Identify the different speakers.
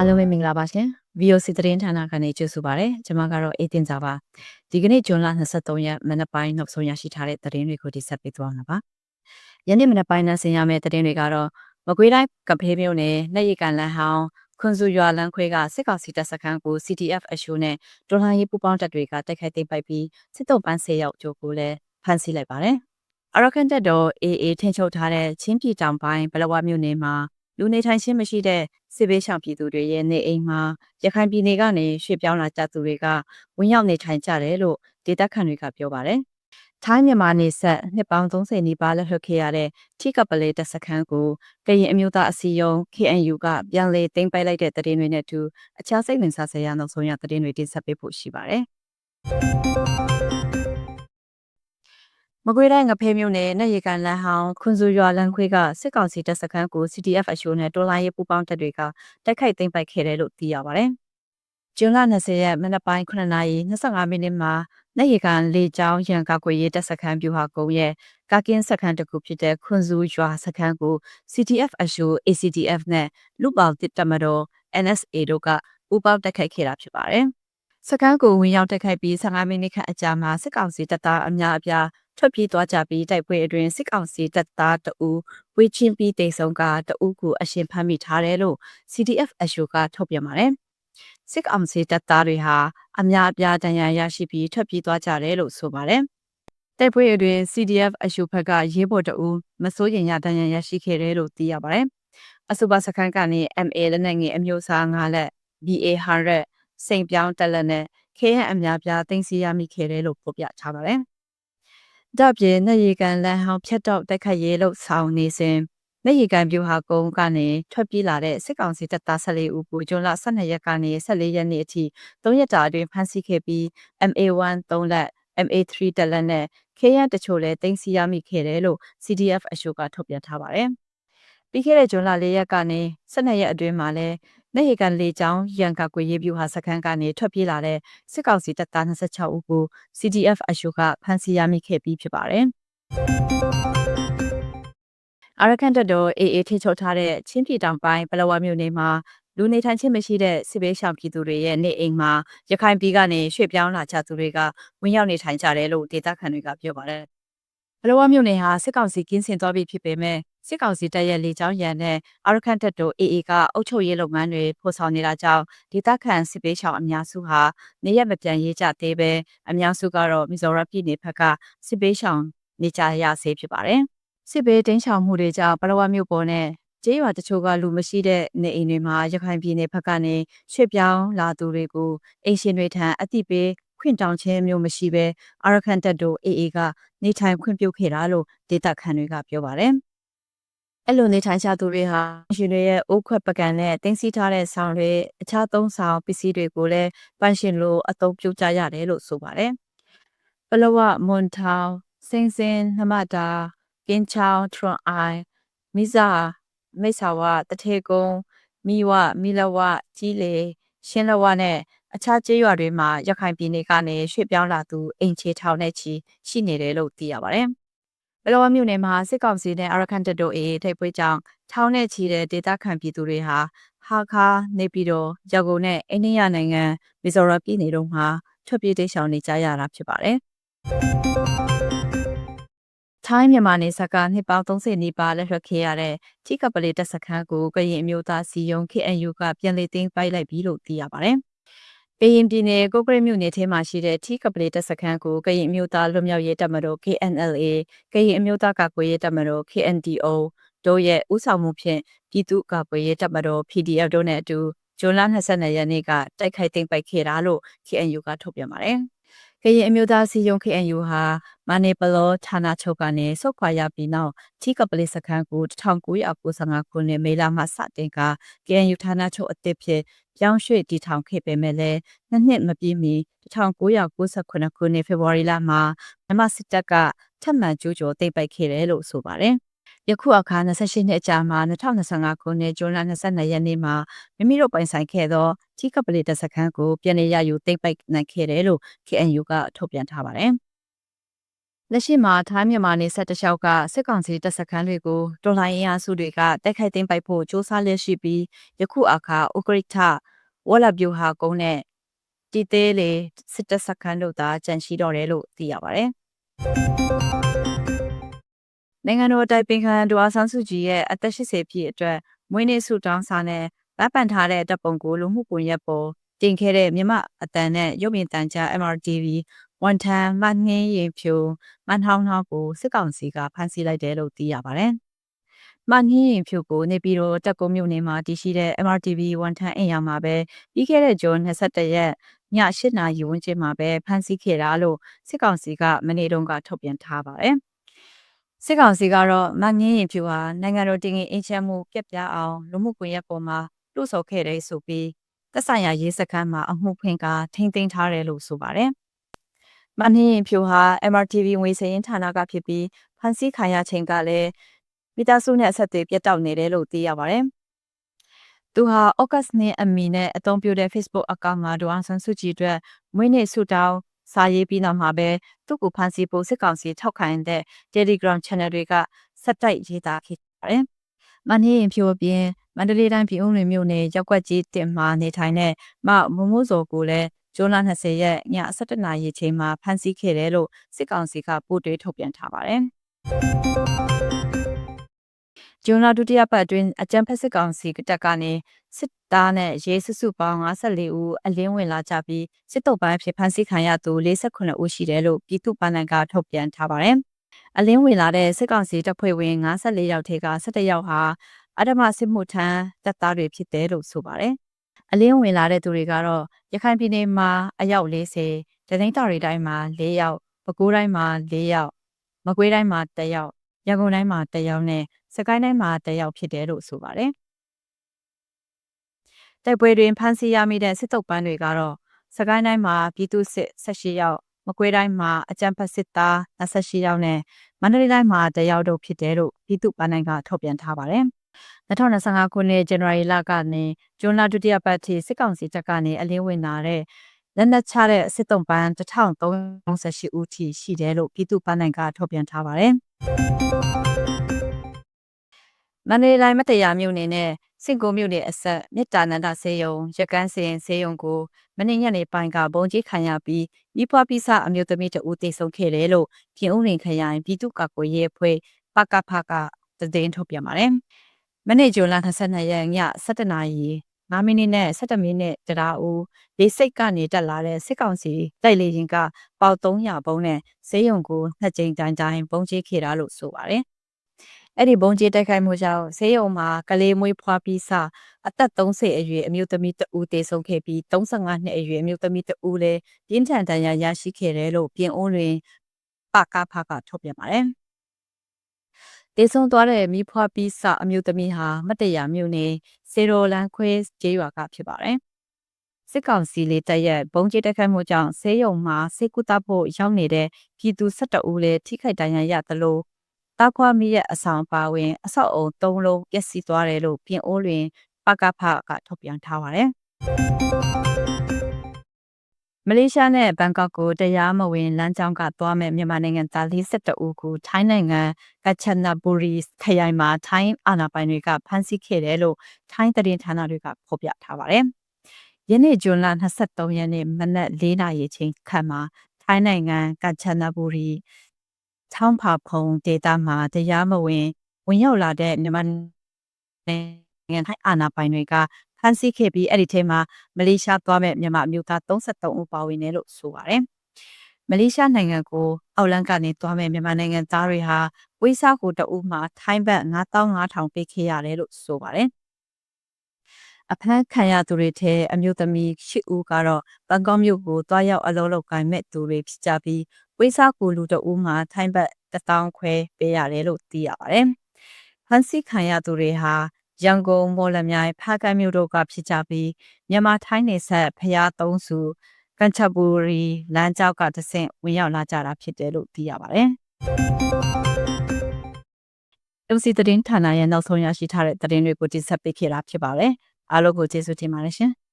Speaker 1: အားလုံးပဲမင်္ဂလာပါရှင် VOC သတင်းဌာနကနေကြိုဆိုပါရစေကျွန်မကတော့အေးတင်ကြပါဒီကနေ့ဇွန်လ23ရက်မနက်ပိုင်းနောက်ဆုံးရရှိထားတဲ့သတင်းတွေကိုတိဆက်ပေးသွားမှာပါယနေ့မနက်ပိုင်းနဲ့ဆင်ရမယ့်သတင်းတွေကတော့မကွေးတိုင်းကဖေးမြို့နယ်လက်ရကန်လန်းဟောင်းခွန်စုရွာလန်းခွေးကစစ်ကောင်စီတပ်စခန်းကို CTF အရှိုးနဲ့ဒေါ်လာရေးပူပေါင်းတပ်တွေကတိုက်ခိုက်သိမ်းပိုက်ပြီးစစ်တုံးပန်းဆေးရောက်ကြိုကိုလည်းဖမ်းဆီးလိုက်ပါတယ်အရကန်တက်တော် AA ထင်ချုပ်ထားတဲ့ချင်းပြည်တောင်ပိုင်းဘလဝမြို့နယ်မှာ လူနေထိုင်ခြင်းမရှိတဲ့စစ်ဘေးရှောင်ပြည်သူတွေရဲ့နေအိမ်မှာရခိုင်ပြည်နယ်ကနေရွှေ့ပြောင်းလာကြသူတွေကဝင်ရောက်နေထိုင်ကြတယ်လို့ဒေသခံတွေကပြောပါတယ်။ထိုင်းမြန်မာနေဆက်နှစ်ပေါင်း30နီးပါးလက်လွတ်ခဲ့ရတဲ့ထိကပလေးတပ်စခန်းကိုကရင်အမျိုးသားအစည်းအရုံး KNU ကပြန်လည်သိမ်းပိုက်လိုက်တဲ့သတင်းတွေနဲ့အတူအခြားစိတ်ဝင်စားစရာနောက်ဆုံးရသတင်းတွေတင်ဆက်ပေးဖို့ရှိပါတယ်။မ ကွေးတိုင်းငဖဲမြို့နယ်နဲ့ရေကန်လန်းဟောင်းခွန်စုရွာလန်းခွေးကစစ်ကောင်စီတပ်စခန်းကို CTF အရှိုးနဲ့တော်လိုင်းရေးပူပေါင်းတပ်တွေကတိုက်ခိုက်သိမ်းပိုက်ခဲ့တယ်လို့သိရပါတယ်။ကျွန်းလ20ရက်မနက်ပိုင်း9:25မိနစ်မှာနေရီကန်လေကြောင်းရန်ကာကွယ်ရေးတပ်စခန်းပြူဟာကုန်းရဲ့ကာကင်းစခန်းတစ်ခုဖြစ်တဲ့ခွန်စုရွာစခန်းကို CTF အရှိုး ACTF နဲ့လူပေါတစ်တမတော် NSA တို့ကပူပေါင်းတိုက်ခိုက်ခဲ့တာဖြစ်ပါတယ်။ စကန်းကိုဝင်ရောက်တိုက်ခိုက်ပြီး15မိနစ်ခန့်အကြာမှာစစ်ကောင်စီတပ်သားအများအပြားထွက်ပြေးသွားကြပြီးတိုက်ပွဲအတွင်းစစ်ကောင်စီတပ်သားတအူဝေချင်းပြီးတိတ်ဆုံးကတအူကိုအရှင်ဖမ်းမိထားတယ်လို့ CDF အရှိုကထုတ်ပြန်ပါတယ်။စစ်ကောင်စီတပ်သားတွေဟာအများအပြားတန်ရာရရှိပြီးထွက်ပြေးသွားကြတယ်လို့ဆိုပါတယ်။တိုက်ပွဲအတွင်း CDF အရှိုဘက်ကရေးပေါ်တအူမစိုးရင်ရတန်ရာရရှိခဲ့တယ်လို့သိရပါတယ်။အဆိုပါစခန်းကနေ MA လက်နက်ငယ်အမျိုးအစား၅လက် BA100 စိန်ပြောင်းတက်လက်နဲ့ခဲဟန်အများပြားတင်စီရမိခဲ့တယ်လို့ဖော်ပြထားပါတယ်။ဒါပြင်နေရီကန်လန်ဟောင်းဖြတ်တော့တိုက်ခတ်ရေးလို့ဆောင်နေစဉ်နေရီကန်ပြူဟာကုန်းကနေထွက်ပြေးလာတဲ့စစ်ကောင်စီတပ်သား14ဦးကိုဇွန်လ12ရက်ကနေ14ရက်နေ့အထိ3ရက်တာအတွင်းဖမ်းဆီးခဲ့ပြီး MA1 3လက် MA3 တက်လက်နဲ့ KN တချို့လည်းတင်စီရမိခဲ့တယ်လို့ CDF အရှိုကထုတ်ပြန်ထားပါတယ်။ပြီးခဲ့တဲ့ဇွန်လ4ရက်ကနေ12ရက်အတွင်းမှာလည်း နေဟေကန်လေကြောင်းရန်ကကွေရေးပြူဟာစခန်းကနေထွက်ပြေးလာတဲ့စစ်ကောင်စီတပ်သား26ဦးကို CDF အရှုကဖမ်းဆီးရမိခဲ့ပြီးဖြစ်ပါတယ်။အရကန်တတော် AA ထိချုပ်ထားတဲ့ချင်းပြည်တောင်ပိုင်းပလဝမြို့နယ်မှာလူနေထိုင်ခြင်းမရှိတဲ့စစ်ဘေးရှောင်ပြည်သူတွေရဲ့နေအိမ်မှာရခိုင်ပြည်ကနေရွှေ့ပြောင်းလာကြသူတွေကဝင်ရောက်နေထိုင်ကြတယ်လို့ဒေသခံတွေကပြောပါတယ်။ ဘလဝမြို့နယ်ဟာစစ်ကောင်စီကင်းစင်သွားပြီဖြစ်ပေမဲ့စစ်ကောင်စီတပ်ရဲ့လေကြောင်းရန်နဲ့အာရခန်တပ်တို့ AA ကအုပ်ချုပ်ရေးလုပ်ငန်းတွေဖော်ဆောင်နေတာကြောင့်ဒေသခံစစ်ပေးချောင်အများစုဟာနေရက်မပြန်ရေးကြသေးပဲအများစုကတော့မီဇိုရမ်ပြည်နယ်ဘက်ကစစ်ပေးချောင်နေကြရဆဲဖြစ်ပါတယ်။စစ်ပေးတင်းချောင်မှုတွေကြောင့်ဘလဝမြို့ပေါ်နဲ့ကျေးရွာတချို့ကလူမရှိတဲ့နေအိမ်တွေမှာရခိုင်ပြည်နယ်ဘက်ကနေရွှေ့ပြောင်းလာသူတွေကိုအိမ်ရှင်တွေထံအတိပေး ခွင့်တောင်းခြင်းမျိုးမရှိဘဲအာရခန်တပ်တို့ AA ကနေထိုင်ခွင့်ပြုခဲ့တာလို့ဒေသခံတွေကပြောပါတယ်။အဲ့လိုနေထိုင်ကြသူတွေဟာရှင်တွေရဲ့အိုးခွက်ပကံနဲ့တင်းစီထားတဲ့ဆောင်တွေအခြားသုံးဆောင်ပစ္စည်းတွေကိုလည်းပန့်ရှင်လို့အသုံးပြုကြရတယ်လို့ဆိုပါတယ်။ပလဝမွန်ထောင်စင်းစင်းနမတာကင်းချောင်းထရွန်အိုင်မိဇာမိဆာဝတထေကုန်းမိဝမိလဝကြီးလေရှင်းလဝနဲ့ အခြားကျေးရွာတွေမှာရခိုင်ပြည်နယ်ကနေရွှေ့ပြောင်းလာသူအိမ်ချေထောင်နဲ့ချီရှိနေတယ်လို့သိရပါတယ်။ဘလောမြို့နယ်မှာစစ်ကောင်စီနဲ့အရကန်တတိုအေးထိပ်ပွေးကြောင်ထောင်နဲ့ချီတဲ့ဒေသခံပြည်သူတွေဟာဟာခါနေပြည်တော်ရောက်ကုန်နဲ့အိန္ဒိယနိုင်ငံမီဇိုရမ်ပြည်နယ်တို့မှာထွက်ပြေးတိမ်းရှောင်နေကြရတာဖြစ်ပါတယ်။ထိုင်းမြန်မာနယ်စပ်ကနှစ်ပေါင်း30နီးပါးလက်ထွက်ခဲ့ရတဲ့ချိကပလီတပ်စခန်းကိုကရင်အမျိုးသားစီယုံ KNU ကပြန်လည်သိမ်းပိုက်လိုက်ပြီလို့သိရပါတယ်။ ကရင်ပြည်နယ်ကိုကရိမြို့နယ်ထဲမှာရှိတဲ့ထီကပလေးတပ်စခန်းကိုကရင်အမျိုးသားလွတ်မြောက်ရေးတပ်မတော် KNLA ကရင်အမျိုးသားကာကွယ်ရေးတပ်မတော် KNDO တို့ရဲ့ဥဆောင်မှုဖြင့်ပြည်သူ့ကာကွယ်ရေးတပ်မတော် PDF တို့နဲ့အတူဇွန်လ22ရက်နေ့ကတိုက်ခိုက်သိမ်းပိုက်ခဲ့တာလို့ KNU ကထုတ်ပြန်ပါတယ်။ကရင်အမျိုးသားစီယုံ KNU ဟာမနီပလောဌာနချုပ်ကနေဆုတ်ခွာရပြီးနောက်ချီကပလေးစခန်းကို1995ခုနှစ်မေလမှစတင်က KNU ဌာနချုပ်အသစ်ဖြစ်ပြောင်းရွှေ့တည်ထောင်ခဲ့ပေမဲ့လည်းနှစ်နှစ်မပြည့်မီ1998ခုနှစ်ဖေဖော်ဝါရီလမှာမြန်မာစစ်တပ်ကထပ်မံကျူးကျော်သိမ်းပိုက်ခဲ့တယ်လို့ဆိုပါတယ်။ယခုအခါ28နှစ်အကြာမှာ2025ခုနှစ်ဇွန်လ22ရက်နေ့မှာမိမိတို့ပိုင်ဆိုင်ခဲ့သောချီကပလီတစခန်းကိုပြည်내ရယူသိမ်းပိုက်နိုင်ခဲ့တယ်လို့ KNU ကထုတ်ပြန်ထားပါတယ် လက်ရှိမှာထိုင်းမြန်မာနယ်စပ်တလျှောက်ကစစ်ကောင်စီတပ်စခန်းတွေကိုတော်လှန်ရေးအားစုတွေကတိုက်ခိုက်သိမ်းပိုက်ဖို့စ조사လျက်ရှိပြီးယခုအခါဥကရိထဝလဗျူဟာကုန်းနဲ့တီသေးလေစစ်တပ်စခန်းတို့သာကြန့်ရှိတော့တယ်လို့သိရပါတယ်။နိုင်ငံတော်တိုင်ပင်ခံဒူအားဆန်းစုကြည်ရဲ့အသက်80ပြည့်အတွက်မွေးနေ့ဆုတောင်းစာနဲ့ဗတ်ပန်ထားတဲ့တပ်ပုံကိုလူမှုကွန်ရက်ပေါ်တင်ခဲ့တဲ့မြမအတန်နဲ့ရုပ်မြင်သံကြား MRTV ဝန်ထမ်းမနှင်းရင်ဖြိုမန်ဟောင်းဟောင်းကိုစစ်ကောင်စီကဖမ်းဆီးလိုက်တယ်လို့သိရပါတယ်။မနှင်းရင်ဖြိုကိုနေပြည်တော်တက်ကုန်းမြို့နယ်မှာတည်ရှိတဲ့ MRTV ဝန်ထမ်းအိမ်ယာမှာပဲပြီးခဲ့တဲ့ဇွန်22ရက်ည8နာရီဝန်းကျင်မှာပဲဖမ်းဆီးခဲ့တာလို့စစ်ကောင်စီကမနေ့တုန်းကထုတ်ပြန်ထားပါတယ်။စစ်ကောင်စီကတော့မငင်းရင်ဖြူဟာနိုင်ငံတော်တင်ငင်အင်ချမ်းမှုပြက်ပြားအောင်လူမှုကွန်ရက်ပေါ်မှာလှုပ်ဆော်ခဲ့တဲ့ဆိုပြီးသက်ဆိုင်ရာရေးစခန်းမှာအမှုဖွင့်ကထိမ့်သိမ်းထားတယ်လို့ဆိုပါတယ်။ မနှင်းရင်ဖြူဟာ MRTV ငွေစရင်ဌာနကဖြစ်ပြီးဖန်ဆီးခံရချိန်ကလည်းမိသားစုနဲ့အဆက်အသွယ်ပြတ်တောက်နေတယ်လို့သိရပါတယ်။သူဟာ August နဲ့အမီနဲ့အသုံးပြုတဲ့ Facebook အကောင့်မှာဒေါ်အောင်ဆန်းစုကြည်အတွက်မွေးနေ့ဆုတောင်းစာရေးပြီးနောက်မှာပဲသူ့ကိုဖမ်းဆီးဖို့စစ်ကောင်စီထောက်ခံတဲ့ Telegram Channel တွေကဆက်တိုက်ရေးသားခဲ့ပါတယ်။မနှင်းရင်ဖြိုအပြင်မန္တလေးတိုင်းပြည်ဦးလွင်မြို့နယ်ရောက်ကွက်ကြီးတင်မှာနေထိုင်တဲ့မမမိုးစောကိုလည်း ဂျွန်လ20ရက်ည7:00နာရီချိန်မှာဖမ်းဆီးခဲ့တယ်လို့စစ်ကောင်စီကပို့တွေထုတ်ပြန်ထားပါတယ်။ဂျွန်လဒုတိယပတ်အတွင်းအကြံဖက်စစ်ကောင်စီတပ်ကနေစစ်သားနဲ့ရဲစုစုပေါင်း54ဦးအလင်းဝင်လာကြပြီးစစ်တုပ်ပိုင်းဖြစ်ဖမ်းဆီးခံရသူ48ဦးရှိတယ်လို့ပြည်သူ့ပန်းနံကထုတ်ပြန်ထားပါတယ်။အလင်းဝင်လာတဲ့စစ်ကောင်စီတပ်ဖွဲ့ဝင်54ယောက်ထဲက17ယောက်ဟာအဓမ္မစစ်မှုထမ်းတပ်သားတွေဖြစ်တယ်လို့ဆိုပါတယ်။ အလင်းဝင်လာတဲ့သူတွေကတော့ရခိုင်ပြည်နယ်မှာအယောက်40တသိန်းတာတွေတိုင်းမှာ4ယောက်ပဲခူးတိုင်းမှာ4ယောက်မကွေးတိုင်းမှာ1ယောက်ရန်ကုန်တိုင်းမှာ1ယောက်နဲ့စကိုင်းတိုင်းမှာ1ယောက်ဖြစ်တယ်လို့ဆိုပါတယ်။တိုက်ပွဲတွင်ဖမ်းဆီးရမိတဲ့စစ်တုပ်ပန်းတွေကတော့စကိုင်းတိုင်းမှာပြည်သူစစ်18ယောက်မကွေးတိုင်းမှာအကြံဖက်စစ်သား28ယောက်နဲ့မန္တလေးတိုင်းမှာ1ယောက်တို့ဖြစ်တယ်လို့ပြည်သူ့ပန်းနိုင်ကထုတ်ပြန်ထားပါတယ်။ 2025ခုနှစ်ဇန်နဝါရီလကနေဇွန်လဒုတိယပတ်ထိစစ်ကောင်စီတပ်ကနေအလင်းဝင်လာတဲ့လက်နက်ချတဲ့စစ်တုံးပန်း1338ဦးထိရှိတယ်လို့ပြည်သူ့ပန်းနိုင်ကထုတ်ပြန်ထားပါတယ်။မန္တလေးတိုင်းမတရားမြို့နယ်နဲ့စင်ကိုမြို့နယ်အဆက်မြစ်တာနန္ဒဆေးရုံရကန်းစင်ဆေးရုံကိုမနေ့ညနေပိုင်းကဘုံကြီးခံရပြီးမိဖွားပိစအမျိုးသမီးတဦးတိတ်ဆုံးခဲ့တယ်လို့ပြင်ဦးရင်ခရိုင်ပြည်သူ့ကာကွယ်ရေးအဖွဲ့ပကဖကတည်င်းထုတ်ပြန်ပါတယ်။ မနေ့ဇွန်လ22ရက်ည7:00နာရီ9မိနစ်နဲ့17မိနစ်တရားဦးလေးစိတ်ကနေတက်လာတဲ့စစ်ကောင်စီတိုက်လေရင်ကပေါ300ဘုံနဲ့ဈေးရုံကိုနှစ်ကြိမ်တိုင်းတိုင်းဘုံကျခဲ့တာလို့ဆိုပါတယ်။အဲ့ဒီဘုံကျတိုက်ခိုက်မှုကြောင့်ဈေးရုံမှာကလေးမွေးဖွားပြီးစအသက်30အရွယ်အမျိုးသမီးတဦးတေဆုံးခဲ့ပြီး35နှစ်အရွယ်အမျိုးသမီးတဦးလည်းပြင်းထန်ဒဏ်ရာရရှိခဲ့တယ်လို့ပြင်ဦးတွင်ပကဖကထုတ်ပြန်ပါတယ်။ တေဆုံးသွားတဲ့မိဖွားပြီးစအမျိုးသမီးဟာမတရမြို့နယ်စေရိုလန်ခွဲကျေးရွာကဖြစ်ပါတယ်။စစ်ကောင်စီလေးတပ်ရဲ့ဘုံကျတက်ခတ်မှုကြောင့်ဆေးရုံမှာဆေးကုသဖို့ရောက်နေတဲ့ပြည်သူ12ဦးလည်းထိခိုက်ဒဏ်ရာရသလိုတောက်ခွာမိရဲ့အဆောင်ပါဝင်အဆောက်အုံ၃လုံးပျက်စီးသွားတယ်လို့ပြင်အိုးတွင်ပကဖကထုတ်ပြန်ထားပါတယ်။ မလေးရှားနဲ့ဘန်ကောက်ကိုတရားမဝင်လမ်းကြောင်းကသွားမဲ့မြန်မာနိုင်ငံသား42ဦးကိုထိုင်းနိုင်ငံကချနဘူရီခရိုင်မှာထိုင်းအာဏာပိုင်တွေကဖမ်းဆီးခဲ့တယ်လို့ထိုင်းသတင်းဌာနတွေကဖော်ပြထားပါတယ်။ယနေ့ဇွန်လ23ရက်နေ့မနက်4နာရီချိန်ခန့်မှာထိုင်းနိုင်ငံကချနဘူရီချောင်းဖာဖုံဒေတာမှာတရားမဝင်ဝင်ရောက်လာတဲ့မြန်မာနိုင်ငံထိုင်းအာဏာပိုင်တွေက ဖမ်းဆီးခဲ့ပြီးအဲ့ဒီထဲမှာမလေးရှားသွားမဲ့မြန်မာအမျိုးသား33ဦးပါဝင်တယ်လို့ဆိုပါတယ်။မလေးရှားနိုင်ငံကိုအောက်လန်းကနေသွားမဲ့မြန်မာနိုင်ငံသားတွေဟာဝိစားကိုတအူးမှာထိုင်းဘတ်9500ပေးခဲ့ရတယ်လို့ဆိုပါတယ်။အဖမ်းခံရသူတွေထဲအမျိုးသမီး၈ဦးကတော့ဘန်ကောက်မြို့ကိုတွားရောက်အလုပ်လုပ်ကိုင်မဲ့သူတွေဖြစ်ကြပြီးဝိစားကိုလူတအူးမှာထိုင်းဘတ်1000ခွဲပေးရတယ်လို့သိရပါတယ်။ဖမ်းဆီးခံရသူတွေဟာ ရန်ကုန်မော်လမြိုင်ဖားကန်းမြို့တို့ကဖြစ်ကြပြီးမြန်မာထိုင်းနေဆက်ဖျားသုံးစုကန်ချဘူရီလမ်းကြောက်ကတဆင့်ဝင်ရောက်လာကြတာဖြစ်တယ်လို့သိရပါတယ်။အစီသတင်းဌာနရဲ့နောက်ဆုံးရရှိထားတဲ့သတင်းတွေကိုတင်ဆက်ပေးခဲ့တာဖြစ်ပါတယ်။အားလုံးကိုကျေးဇူးတင်ပါတယ်ရှင်။